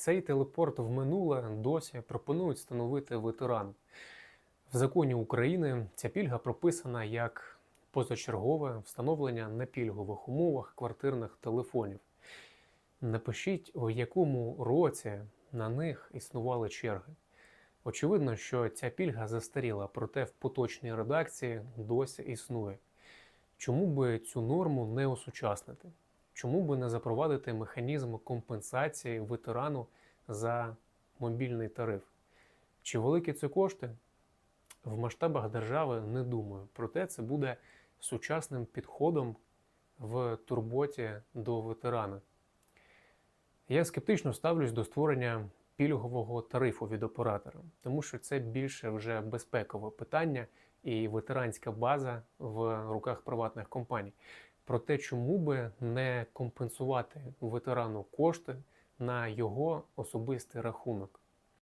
Цей телепорт в минуле досі пропонують встановити ветеран. В законі України ця пільга прописана як позачергове встановлення на пільгових умовах квартирних телефонів. Напишіть, у якому році на них існували черги. Очевидно, що ця пільга застаріла, проте в поточній редакції досі існує. Чому би цю норму не осучаснити? Чому би не запровадити механізм компенсації ветерану за мобільний тариф? Чи великі це кошти? В масштабах держави не думаю. Проте це буде сучасним підходом в турботі до ветерана. Я скептично ставлюсь до створення пільгового тарифу від оператора, тому що це більше вже безпекове питання і ветеранська база в руках приватних компаній. Про те, чому би не компенсувати ветерану кошти на його особистий рахунок?